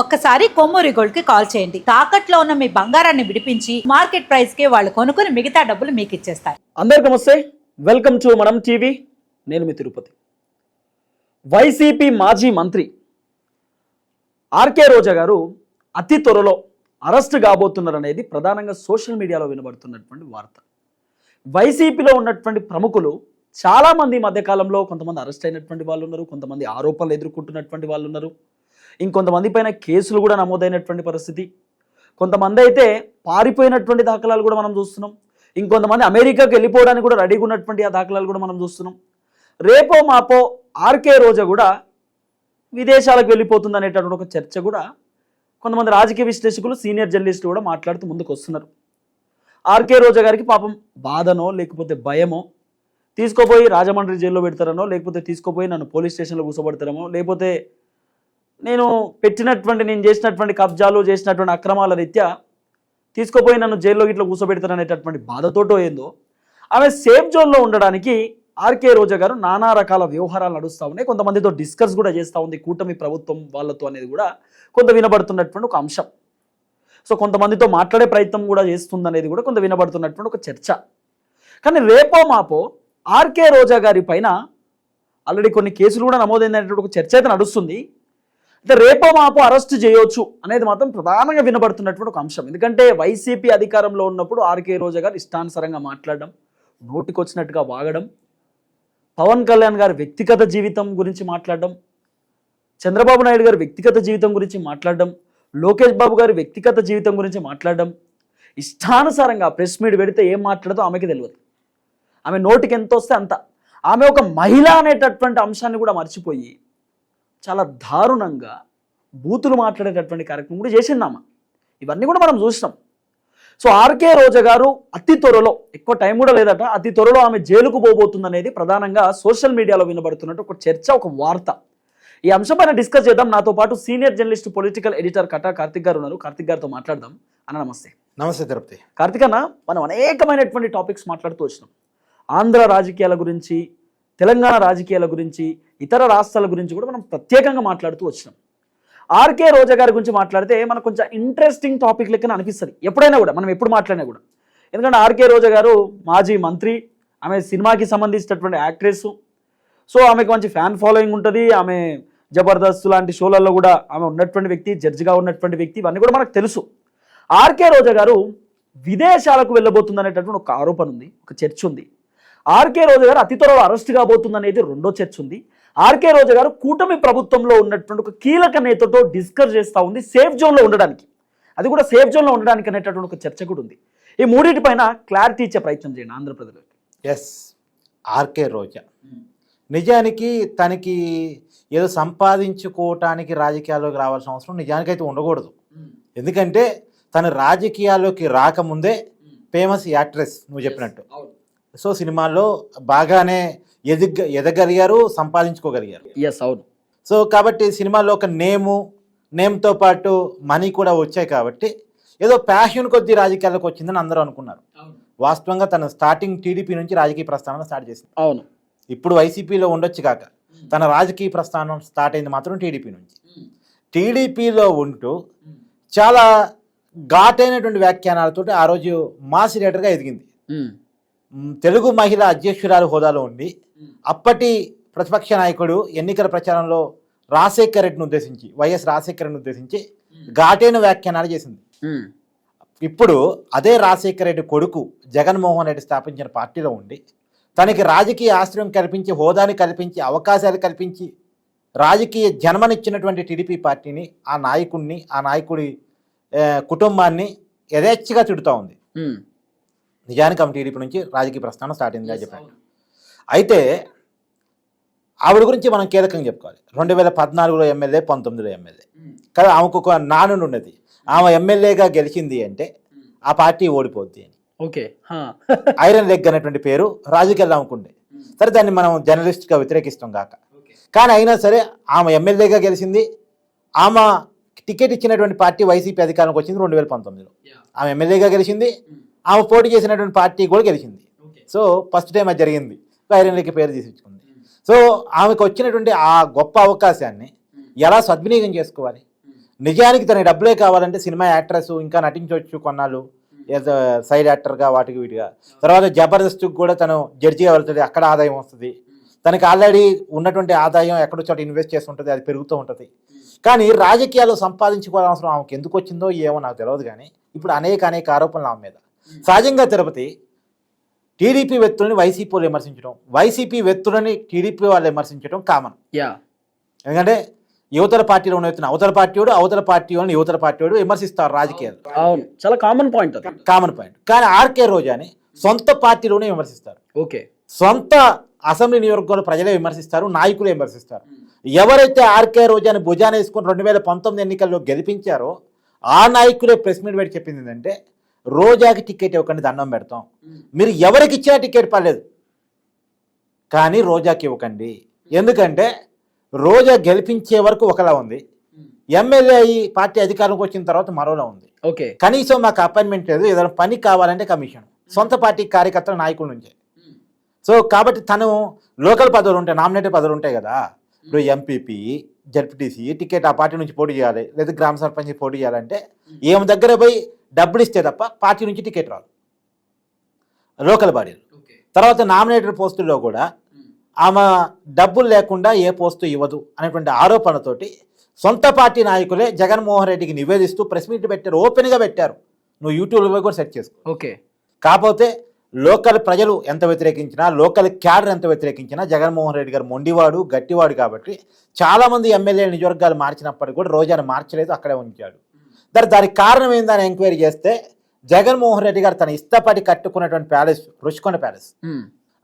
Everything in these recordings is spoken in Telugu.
ఒక్కసారి కొమ్మూరి గోల్డ్కి కాల్ చేయండి. తాకట్లో ఉన్న మీ బంగారాన్ని విడిపించి మార్కెట్ ప్రైస్కి వాళ్ళు కొనుక్కుని మిగతా డబ్బులు మీకు ఇచ్చేస్తారు. అందరికి నమస్తే. వెల్కమ్ టు మనం టీవీ నేను మీ తిరుపతి. వైసీపీ మాజీ మంత్రి ఆర్కే రోజా గారు అతి త్వరలో అరెస్ట్ కాబోతున్నారనేది ప్రధానంగా సోషల్ మీడియాలో వినబడుతున్నటువంటి వార్త. వైసీపీలో ఉన్నటువంటి ప్రముఖులు చాలామంది మధ్యకాలంలో కొంతమంది అరెస్ట్ అయినటువంటి వాళ్ళు ఉన్నారు కొంతమంది ఆరోపణలు ఎదుర్కొంటున్నటువంటి వాళ్ళు ఉన్నారు. ఇంకొంతమంది పైన కేసులు కూడా నమోదైనటువంటి పరిస్థితి. కొంతమంది అయితే పారిపోయినటువంటి దాఖలాలు కూడా మనం చూస్తున్నాం. ఇంకొంతమంది అమెరికాకి వెళ్ళిపోవడానికి కూడా రెడీగా ఉన్నటువంటి ఆ దాఖలాలు కూడా మనం చూస్తున్నాం. రేపో మాపో ఆర్కే రోజా కూడా విదేశాలకు వెళ్ళిపోతుంది అనేటటువంటి ఒక చర్చ కూడా కొంతమంది రాజకీయ విశ్లేషకులు సీనియర్ జర్నలిస్టులు కూడా మాట్లాడుతూ ముందుకు వస్తున్నారు. ఆర్కే రోజా గారికి పాపం బాధనో లేకపోతే భయమో తీసుకోపోయి రాజమండ్రి జైల్లో పెడతారనో లేకపోతే తీసుకోపోయి నన్ను పోలీస్ స్టేషన్లో కూర్చోబెడతారనో లేకపోతే నేను పెట్టినటువంటి నేను చేసినటువంటి కబ్జాలు చేసినటువంటి అక్రమాల రీత్యా తీసుకుపోయి నన్ను జైల్లో ఇట్లా కూర్చోబెడతాననేటటువంటి బాధతోటో ఏందో ఆమె సేఫ్ జోన్లో ఉండడానికి ఆర్కే రోజా గారు నానా రకాల వ్యవహారాలు నడుస్తూ ఉన్నాయి. కొంతమందితో డిస్కస్ కూడా చేస్తూ ఉంది కూటమి ప్రభుత్వం వాళ్ళతో అనేది కూడా కొంత వినబడుతున్నటువంటి ఒక అంశం. సో కొంతమందితో మాట్లాడే ప్రయత్నం కూడా చేస్తుంది అనేది కూడా కొంత వినబడుతున్నటువంటి ఒక చర్చ. కానీ రేపో మాపో ఆర్కే రోజా గారి పైన ఆల్రెడీ కొన్ని కేసులు కూడా నమోదైనటువంటి ఒక చర్చ అయితే నడుస్తుంది. అయితే రేపో మాపో అరెస్ట్ చేయొచ్చు అనేది మాత్రం ప్రధానంగా వినబడుతున్నటువంటి ఒక అంశం. ఎందుకంటే వైసీపీ అధికారంలో ఉన్నప్పుడు ఆర్కే రోజా గారు ఇష్టానుసారంగా మాట్లాడడం నోటికొచ్చినట్టుగా వాగడం పవన్ కళ్యాణ్ గారి వ్యక్తిగత జీవితం గురించి మాట్లాడడం చంద్రబాబు నాయుడు గారి వ్యక్తిగత జీవితం గురించి మాట్లాడడం లోకేష్ బాబు గారి వ్యక్తిగత జీవితం గురించి మాట్లాడడం ఇష్టానుసారంగా ప్రెస్ మీట్ పెడితే ఏం మాట్లాడదో ఆమెకి తెలియదు. ఆమె నోటికి ఎంత వస్తే అంత. ఆమె ఒక మహిళ అనేటటువంటి అంశాన్ని కూడా మర్చిపోయి చాలా దారుణంగా బూతులు మాట్లాడేటటువంటి కార్యక్రమం కూడా చేసిందామా? ఇవన్నీ కూడా మనం చూసినాం. సో ఆర్కే రోజా గారు అతి త్వరలో ఎక్కువ టైం కూడా లేదట అతి త్వరలో ఆమె జైలుకు పోబోతుంది అనేది ప్రధానంగా సోషల్ మీడియాలో వినబడుతున్నట్టు ఒక చర్చ ఒక వార్త. ఈ అంశం పైన డిస్కస్ చేద్దాం. నాతో పాటు senior journalist political editor Kata Karthik గారు ఉన్నారు. కార్తిక్ గారితో మాట్లాడదాం. అన్న నమస్తే. నమస్తే తిరుపతి. కార్తిక్ అన్న మనం అనేకమైనటువంటి టాపిక్స్ మాట్లాడుతూ వచ్చినాం. ఆంధ్ర రాజకీయాల గురించి తెలంగాణ రాజకీయాల గురించి ఇతర రాష్ట్రాల గురించి కూడా మనం ప్రత్యేకంగా మాట్లాడుతూ వచ్చినాం. ఆర్కే రోజా గారి గురించి మాట్లాడితే మనకు కొంచెం ఇంట్రెస్టింగ్ టాపిక్ లెక్కన అనిపిస్తుంది. ఎప్పుడైనా కూడా మనం ఎప్పుడు మాట్లాడినా కూడా. ఎందుకంటే ఆర్కే రోజా గారు మాజీ మంత్రి ఆమె సినిమాకి సంబంధించినటువంటి యాక్ట్రెస్ సో ఆమెకు మంచి ఫ్యాన్ ఫాలోయింగ్ ఉంటుంది. ఆమె జబర్దస్త్ లాంటి షోలలో కూడా ఆమె ఉన్నటువంటి వ్యక్తి జడ్జిగా ఉన్నటువంటి వ్యక్తి ఇవన్నీ కూడా మనకు తెలుసు. ఆర్కే రోజా గారు విదేశాలకు వెళ్ళబోతుంది అనేటటువంటి ఒక ఆరోపణ ఉంది ఒక చర్చ ఉంది. ఆర్కే రోజా గారు అతి త్వరలో అరెస్ట్ కాబోతుంది అనేది రెండో చర్చ ఉంది ఆర్కే రోజా గారు కూటమి ప్రభుత్వంలో ఉన్నటువంటి ఒక కీలక నేతతో డిస్కస్ చేస్తూ ఉంది సేఫ్ జోన్లో ఉండడానికి. అది కూడా సేఫ్ జోన్లో ఉండడానికి అనేటటువంటి ఒక చర్చ కూడా ఉంది. ఈ మూడింటి పైన క్లారిటీ ఇచ్చే ప్రయత్నం చేయండి ఆంధ్రప్రదేశ్కి ఎస్ ఆర్కే రోజా. నిజానికి తనకి ఏదో సంపాదించుకోవటానికి రాజకీయాల్లోకి రావాల్సిన అవసరం నిజానికైతే ఉండకూడదు. ఎందుకంటే తను రాజకీయాల్లోకి రాకముందే ఫేమస్ యాక్ట్రెస్ నువ్వు చెప్పినట్టు. సో సినిమాల్లో బాగానే ఎదిగ ఎదగలిగారు సంపాదించుకోగలిగారు. ఎస్ అవును. సో కాబట్టి సినిమాలో ఒక నేము నేమ్తో పాటు మనీ కూడా వచ్చాయి కాబట్టి ఏదో ప్యాషన్ కొద్ది రాజకీయాలకు వచ్చిందని అందరూ అనుకున్నారు. వాస్తవంగా తను స్టార్టింగ్ టీడీపీ నుంచి రాజకీయ ప్రస్థానం స్టార్ట్ చేసింది. అవును. ఇప్పుడు వైసీపీలో ఉండొచ్చు కాక తన రాజకీయ ప్రస్థానం స్టార్ట్ అయింది మాత్రం టీడీపీ నుంచి. టీడీపీలో ఉంటూ చాలా ఘాటైనటువంటి వ్యాఖ్యానాలతో ఆ రోజు మాస్ లీడర్గా ఎదిగింది. తెలుగు మహిళ అధ్యక్షురాలు హోదాలో ఉండి అప్పటి ప్రతిపక్ష నాయకుడు ఎన్నికల ప్రచారంలో రాజశేఖర్ రెడ్డిని ఉద్దేశించి వైఎస్ రాజశేఖర్ రెడ్డిని ఉద్దేశించి ఘాటైన వ్యాఖ్యానాలు చేసింది. ఇప్పుడు అదే రాజశేఖర రెడ్డి కొడుకు జగన్మోహన్ రెడ్డి స్థాపించిన పార్టీలో ఉండి తనకి రాజకీయ ఆశ్రయం కల్పించి హోదాని కల్పించి అవకాశాలు కల్పించి రాజకీయ జన్మనిచ్చినటువంటి టీడీపీ పార్టీని ఆ నాయకుడిని ఆ నాయకుడి కుటుంబాన్ని యథేచ్ఛగా తిడుతూ ఉంది. నిజానికి ఆమె టీడీపీ నుంచి రాజకీయ ప్రస్థానం స్టార్ట్ అయిందిగా చెప్పాను అయితే ఆవిడ గురించి మనం కీలకంగా చెప్పుకోవాలి. రెండు వేల పద్నాలుగులో ఎమ్మెల్యే పంతొమ్మిదిలో ఎమ్మెల్యే. కదా ఆమెకు ఒక నానుడు ఉన్నది. ఆమె ఎమ్మెల్యేగా గెలిచింది అంటే ఆ పార్టీ ఓడిపోద్ది అని. ఓకే ఐరన్ లెగ్ అనేటువంటి పేరు రాజకీయాల్లో ఆమెకుండే సరే దాన్ని మనం జర్నలిస్ట్గా వ్యతిరేకిస్తాం కాక కానీ అయినా సరే ఆమె ఎమ్మెల్యేగా గెలిచింది. ఆమె టికెట్ ఇచ్చినటువంటి పార్టీ వైసీపీ అధికారంలోకి వచ్చింది రెండు వేల పంతొమ్మిదిలో ఆమె ఎమ్మెల్యేగా గెలిచింది. ఆమె పోటీ చేసినటువంటి పార్టీ కూడా గెలిచింది. సో ఫస్ట్ టైం అది జరిగింది. ఐరన్ లెగ్ పేరు తీసుకుంది సో ఆమెకు వచ్చినటువంటి ఆ గొప్ప అవకాశాన్ని ఎలా సద్వినియోగం చేసుకోవాలి? నిజానికి తన డబ్బులే కావాలంటే సినిమా యాక్ట్రెస్ ఇంకా నటించవచ్చు కొన్నాళ్ళు. ఏదో సైడ్ యాక్టర్గా వాటికి వీటిగా. తర్వాత జబర్దస్త్కి కూడా తను జడ్జిగా వెళ్తుంది. అక్కడ ఆదాయం వస్తుంది. తనకి ఆల్రెడీ ఉన్నటువంటి ఆదాయం ఎక్కడో చోట ఇన్వెస్ట్ చేసి ఉంటుంది. అది పెరుగుతూ ఉంటుంది. కానీ రాజకీయాలు సంపాదించుకోవాల్సిన ఆమెకు ఎందుకు వచ్చిందో ఏమో నాకు తెలియదు కానీ ఇప్పుడు అనేక అనేక ఆరోపణలు ఆమె మీద. సహజంగా తిరుపతి టీడీపీ వ్యక్తులని వైసీపీ వాళ్ళు విమర్శించడం వైసీపీ వ్యక్తులని టీడీపీ వాళ్ళు విమర్శించడం కామన్. యా. ఎందుకంటే యువతల పార్టీలో ఉన్న వ్యక్తిని అవతల పార్టీ వాడు అవతల పార్టీ వాళ్ళని యువతల పార్టీ వాడు విమర్శిస్తారు రాజకీయాలు. చాలా కామన్ పాయింట్ కామన్ పాయింట్. కానీ ఆర్కే రోజాని సొంత పార్టీలోనే విమర్శిస్తారు. ఓకే. సొంత అసెంబ్లీ నియోజకవర్గంలో ప్రజలే విమర్శిస్తారు నాయకులే విమర్శిస్తారు. ఎవరైతే ఆర్కే రోజాని భుజాన వేసుకుని రెండు వేల పంతొమ్మిది ఎన్నికల్లో గెలిపించారో ఆ నాయకులే ప్రెస్ మీట్ పెట్టి చెప్పింది ఏంటంటే రోజాకి టికెట్ ఇవ్వకండి దండం పెడతాం. మీరు ఎవరికి ఇచ్చినా టికెట్ పర్లేదు. కానీ రోజాకి ఇవ్వకండి. ఎందుకంటే రోజా గెలిపించే వరకు ఒకలా ఉంది. ఎమ్మెల్యే అయ్యి పార్టీ అధికారంలోకి వచ్చిన తర్వాత మరోలా ఉంది. ఓకే. కనీసం మాకు అపాయింట్మెంట్ లేదు ఏదైనా పని కావాలంటే కమిషన్. సొంత పార్టీ కార్యకర్తల నాయకుల నుంచే. సో కాబట్టి తను లోకల్ పదవులు ఉంటాయి నామినేటెడ్ పదవులు ఉంటాయి కదా. ఇప్పుడు ఎంపీపీ జడ్పీటీసీ టికెట్ ఆ పార్టీ నుంచి పోటీ చేయాలి లేదా గ్రామ సర్పంచ్ పోటీ చేయాలంటే ఏం దగ్గర పోయి డబ్బులు ఇస్తే తప్ప పార్టీ నుంచి టికెట్ రాదు. లోకల్ బాడీలు. తర్వాత నామినేటెడ్ పోస్టుల్లో కూడా ఆమె డబ్బులు లేకుండా ఏ పోస్టు ఇవ్వదు అనేటువంటి ఆరోపణతోటి సొంత పార్టీ నాయకులే జగన్మోహన్ రెడ్డికి నివేదిస్తూ ప్రెస్ మీట్ పెట్టారు ఓపెన్గా పెట్టారు. నువ్వు యూట్యూబ్లో కూడా సెర్చ్ చేసుకో. ఓకే. కాకపోతే లోకల్ ప్రజలు ఎంత వ్యతిరేకించినా లోకల్ క్యాడర్ ఎంత వ్యతిరేకించినా జగన్మోహన్ రెడ్డి గారు మొండివాడు గట్టివాడు కాబట్టి చాలామంది ఎమ్మెల్యే నియోజకవర్గాలు మార్చినప్పటికీ కూడా రోజాను మార్చలేదు అక్కడే ఉంచాడు. దాని దానికి కారణం ఏందని ఎంక్వైరీ చేస్తే జగన్మోహన్ రెడ్డి గారు తన ఇష్టపడి కట్టుకున్నటువంటి ప్యాలెస్ రుషికొండ ప్యాలెస్.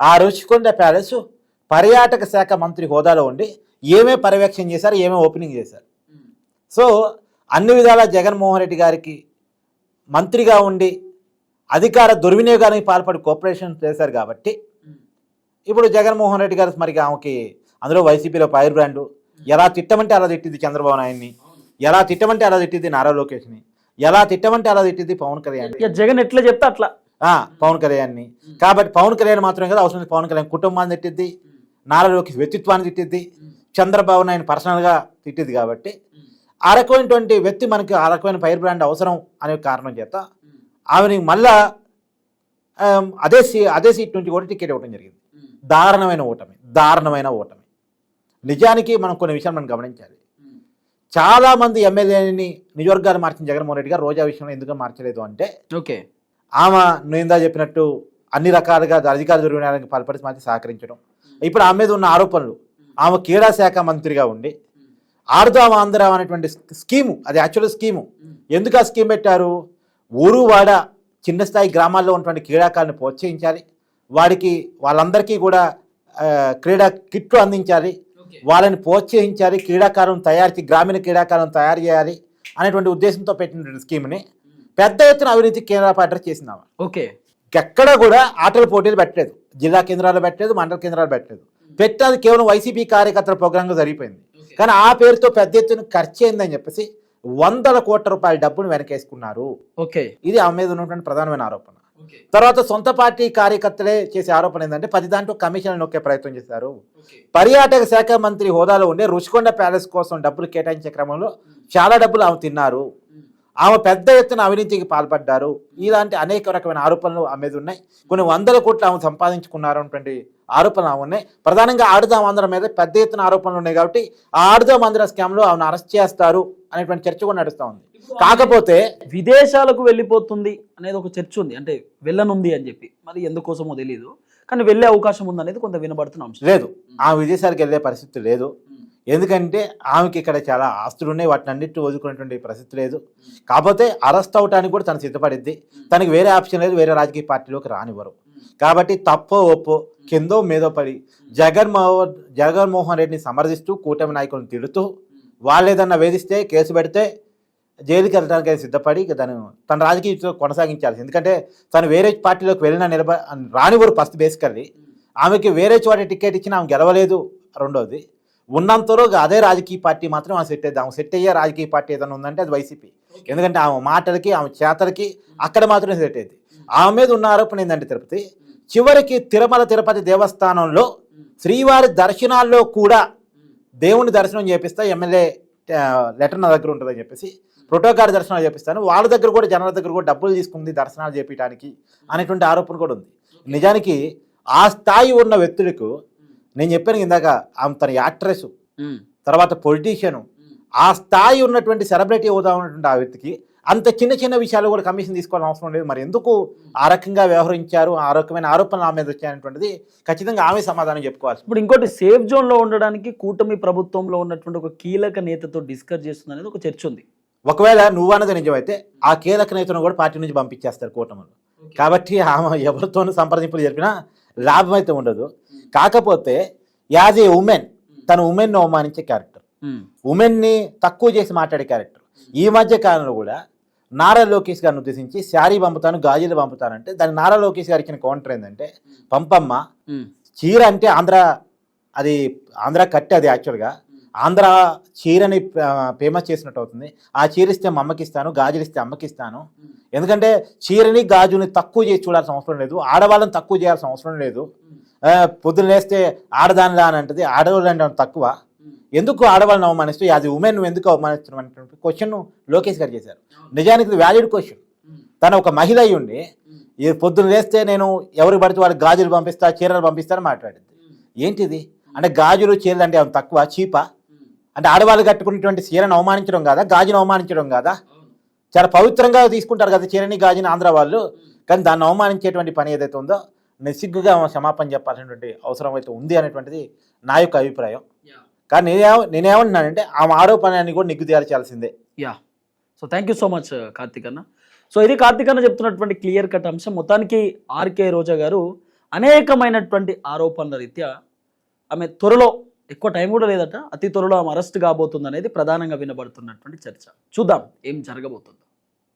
ఆ రుషికొండ ప్యాలెస్ పర్యాటక శాఖ మంత్రి హోదాలో ఉండి ఏమే పర్యవేక్షణ చేశారు ఏమే ఓపెనింగ్ చేశారు. సో అన్ని విధాల జగన్మోహన్ రెడ్డి గారికి మంత్రిగా ఉండి అధికార దుర్వినియోగానికి పాల్పడి కోఆపరేషన్ చేశారు కాబట్టి ఇప్పుడు జగన్మోహన్ రెడ్డి గారు మరి ఆమెకి అందులో వైసీపీలో ఫైర్ బ్రాండ్. ఎలా తిట్టమంటే అలా తిట్టింది చంద్రబాబు నాయుడిని. ఎలా తిట్టమంటే అలా తిట్టింది నారా లోకేష్ని. ఎలా తిట్టమంటే అలా తిట్టింది పవన్ కళ్యాణ్. జగన్ ఎట్లా చెప్తే అట్లా. పవన్ కళ్యాణ్ని. కాబట్టి పవన్ కళ్యాణ్ మాత్రమే కదా అవసరం పవన్ కళ్యాణ్ కుటుంబాన్ని తిట్టిద్ది నారా లోకేష్ వ్యక్తిత్వాన్ని తిట్టిద్ది చంద్రబాబు నాయుడు పర్సనల్గా తిట్టిద్ది కాబట్టి ఆ రకమైనటువంటి వ్యక్తి మనకి ఆ రకమైన ఫైర్ బ్రాండ్ అవసరం అనే కారణం చేత ఆమెని మళ్ళా అదే సీ అదే సీట్ నుంచి కూడా టికెట్ ఇవ్వడం జరిగింది. దారుణమైన ఓటమి దారుణమైన ఓటమి. నిజానికి మనం కొన్ని విషయాలు మనం గమనించాలి. చాలా మంది ఎమ్మెల్యేని నియోజకవర్గాలు మార్చిన జగన్మోహన్ రెడ్డి గారు రోజా విషయంలో ఎందుకు మార్చలేదు అంటే ఓకే. ఆమె నేను ఇందా చెప్పినట్టు అన్ని రకాలుగా అధికార దుర్వినియోగానికి పాల్పడి మాత్రం సహకరించడం. ఇప్పుడు ఆమె మీద ఉన్న ఆరోపణలు ఆమె క్రీడా శాఖ మంత్రిగా ఉండి ఆడుదాం ఆంధ్ర అనేటువంటి స్కీము అది యాక్చువల్ స్కీము. ఎందుకు ఆ స్కీమ్ పెట్టారు? ఊరు వాడ చిన్న స్థాయి గ్రామాల్లో ఉన్నటువంటి క్రీడాకారుని ప్రోత్సహించాలి. వాడికి వాళ్ళందరికీ కూడా క్రీడా కిట్లు అందించాలి. వాళ్ళని ప్రోత్సహించాలి క్రీడాకారులను తయారు గ్రామీణ క్రీడాకారులను తయారు చేయాలి అనేటువంటి ఉద్దేశంతో పెట్టినటువంటి స్కీమ్ని పెద్ద ఎత్తున అవినీతి కేంద్ర అడ్రస్ చేసింది ఓకే. ఎక్కడ కూడా ఆటల పోటీలు పెట్టలేదు. జిల్లా కేంద్రాలు పెట్టలేదు మండల కేంద్రాలు పెట్టలేదు. పెట్టేది కేవలం వైసీపీ కార్యకర్తల ప్రోగ్రాంగా జరిగిపోయింది. కానీ ఆ పేరుతో పెద్ద ఎత్తున ఖర్చు అయిందని చెప్పేసి వందల కోట్ల రూపాయల డబ్బును వెనకేసుకున్నారు. ఓకే. ఇది ఆమె మీద ఉన్నటువంటి ప్రధానమైన ఆరోపణ. తర్వాత సొంత పార్టీ కార్యకర్తలే చేసే ఆరోపణ ఏంటంటే పది దాంట్లో కమిషన్ నొక్కే ప్రయత్నం చేశారు. పర్యాటక శాఖ మంత్రి హోదాలో ఉండే రుషికొండ ప్యాలెస్ కోసం డబ్బులు కేటాయించే క్రమంలో చాలా డబ్బులు ఆమె తిన్నారు. ఆమె పెద్ద ఎత్తున అవినీతికి పాల్పడ్డారు. ఇలాంటి అనేక రకమైన ఆరోపణలు ఆమె మీద ఉన్నాయి. కొన్ని వందల కోట్లు ఆమె సంపాదించుకున్నారు అన్నటువంటి ఆరోపణలు ఆమె ఉన్నాయి. ప్రధానంగా ఆడుదాం ఆంధ్ర మీద పెద్ద ఎత్తున ఆరోపణలు ఉన్నాయి కాబట్టి ఆ ఆడుదాం ఆంధ్ర స్కామ్లో ఆమెను అరెస్ట్ చేస్తారు అనేటువంటి చర్చ కూడా నడుస్తూ ఉంది. కాకపోతే విదేశాలకు వెళ్ళిపోతుంది అనేది ఒక చర్చ ఉంది. అంటే వెళ్ళనుంది అని చెప్పి. మరి ఎందుకోసమో తెలియదు కానీ వెళ్ళే అవకాశం ఉందనేది కొంత వినబడుతున్న అంశం. లేదు. ఆమె విదేశాలకు వెళ్ళే పరిస్థితి లేదు. ఎందుకంటే ఆమెకి ఇక్కడ చాలా ఆస్తులు ఉన్నాయి. వాటిని అన్నిటి వదులుకునేటువంటి పరిస్థితి లేదు. కాకపోతే అరెస్ట్ అవటానికి కూడా తను సిద్ధపడిద్ది. తనకి వేరే ఆప్షన్ లేదు. వేరే రాజకీయ పార్టీలోకి రానివ్వరు. కాబట్టి తప్పో ఒప్పో కిందో మీదో పడి జగన్మోహన్ జగన్మోహన్ రెడ్డిని సమర్థిస్తూ కూటమి నాయకులను తిడుతూ వాళ్ళు ఏదన్నా వేధిస్తే కేసు పెడితే జైలుకి వెళ్ళడానికి ఆయన సిద్ధపడి తను తన రాజకీయ కొనసాగించాల్సి ఎందుకంటే తను వేరే పార్టీలోకి వెళ్ళిన నిలబ రానివ్వరు ఫస్ట్ బేసికల్లీ. ఆమెకి వేరే చోట టికెట్ ఇచ్చిన ఆమె గెలవలేదు రెండోది. ఉన్నంతలో అదే రాజకీయ పార్టీ మాత్రం ఆమె సెట్ అయ్యింది ఆమె సెట్ అయ్యే రాజకీయ పార్టీ ఏదైనా ఉందంటే అది వైసీపీ. ఎందుకంటే ఆమె మాటలకి ఆమె చేతలకి అక్కడ మాత్రమే సెట్ అయింది ఆమె మీద ఉన్న ఆరోపణ ఏంటంటే తిరుపతి చివరికి తిరుమల తిరుపతి దేవస్థానంలో శ్రీవారి దర్శనాల్లో కూడా దేవుని దర్శనం చేపిస్తా ఎమ్మెల్యే లెటర్ నా దగ్గర ఉంటుందని చెప్పేసి ప్రోటోకాల్ దర్శనాలు చేపిస్తాను. వాళ్ళ దగ్గర కూడా జనాల దగ్గర కూడా డబ్బులు తీసుకుంది దర్శనాలు చేపించడానికి అనేటువంటి ఆరోపణ కూడా ఉంది. నిజానికి ఆ స్థాయి ఉన్న వ్యక్తులకు నేను చెప్పాను ఇందాక ఆమె తన యాక్ట్రెస్ తర్వాత పొలిటీషియన్ ఆ స్థాయి ఉన్నటువంటి సెలబ్రిటీ హోదా ఉన్నటువంటి ఆ వ్యక్తికి అంత చిన్న చిన్న విషయాలు కూడా కమిషన్ తీసుకోవాల్సిన అవసరం లేదు. మరి ఎందుకు ఆ రకంగా వ్యవహరించారు? ఆ రకమైన ఆరోపణలు ఆమె మీద వచ్చాయనేటువంటిది ఖచ్చితంగా ఆమె సమాధానం చెప్పుకోవాలి. ఇప్పుడు ఇంకోటి సేఫ్ జోన్లో ఉండడానికి కూటమి ప్రభుత్వంలో ఉన్నటువంటి ఒక కీలక నేతతో డిస్కస్ చేస్తుంది అనేది ఒక చర్చ ఉంది. ఒకవేళ నువ్వు అన్నది నిజమైతే ఆ కీలక నేతను కూడా పార్టీ నుంచి పంపించేస్తారు కూటమిలో. కాబట్టి ఆమె ఎవరితోనూ సంప్రదింపులు జరిపినా లాభం అయితే ఉండదు. కాకపోతే యాజ్ ఏ ఉమెన్ తన ఉమెన్ అవమానించే క్యారెక్టర్. ఉమ్, ఉమెన్ని తక్కువ చేసి మాట్లాడే క్యారెక్టర్. ఈ మధ్య కాలంలో కూడా నారా లోకేష్ గారిని ఉద్దేశించి శారీ పంపుతాను గాజులు పంపుతానంటే దాని నారా లోకేష్ గారికి ఇచ్చిన కౌంటర్ ఏంటంటే పంపమ్మ చీర అంటే ఆంధ్ర అది ఆంధ్ర కట్టి అది యాక్చువల్గా. ఆంధ్ర చీరని ఫేమస్ చేసినట్టు అవుతుంది. ఆ చీర ఇస్తే మా అమ్మకి ఇస్తాను గాజులు ఇస్తే అమ్మకి ఇస్తాను. ఎందుకంటే చీరని గాజుని తక్కువ చేసి చూడాల్సిన అవసరం లేదు. ఆడవాళ్ళని తక్కువ చేయాల్సిన అవసరం లేదు. ఆ, పొద్దున్న లేస్తే ఆడదానిలా అని అంటది. ఆడవాళ్ళు అంటే తక్కువ. ఎందుకు ఆడవాళ్ళని అవమానిస్తూ? అది ఉమెన్ నువ్వు ఎందుకు అవమానిస్తున్నావు అనేటువంటి క్వశ్చన్ లోకేష్ గారు చేశారు. నిజానికి ఇది వ్యాలిడ్ క్వశ్చన్ తను ఒక మహిళ అయి ఉండి ఈ పొద్దున్న లేస్తే నేను ఎవరికి పడితే వాళ్ళకి గాజులు పంపిస్తా చీరలు పంపిస్తా అని మాట్లాడింది. ఏంటిది? అంటే గాజులు చీరలు అంటే తక్కువ చీపా? అంటే ఆడవాళ్ళు కట్టుకునేటువంటి చీరను అవమానించడం కాదా? గాజును అవమానించడం కాదా? చాలా పవిత్రంగా తీసుకుంటారు కదా చీరని గాజుని ఆంధ్ర వాళ్ళు. కానీ దాన్ని అవమానించేటువంటి పని ఏదైతే ఉందో నిస్సిగ్గుగా క్షమాపణ చెప్పాల్సినటువంటి అవసరం అయితే ఉంది అనేటువంటిది నా యొక్క అభిప్రాయం. కానీ నేనే నేనేమంటున్నానంటే ఆమె ఆరోపణని కూడా నిగ్గు తేల్చాల్సిందే. Yeah. So thank you so much Karthik అన్న. సో ఇది కార్తిక్ అన్న చెప్తున్నటువంటి క్లియర్ కట్ అంశం. మొత్తానికి ఆర్కే రోజా గారు అనేకమైనటువంటి ఆరోపణల రీత్యా ఆమె త్వరలో ఎక్కువ టైం కూడా లేదట అతి త్వరలో ఆమె అరెస్ట్ కాబోతుంది అనేది ప్రధానంగా వినబడుతున్నటువంటి చర్చ. చూద్దాం ఏం జరగబోతుందో.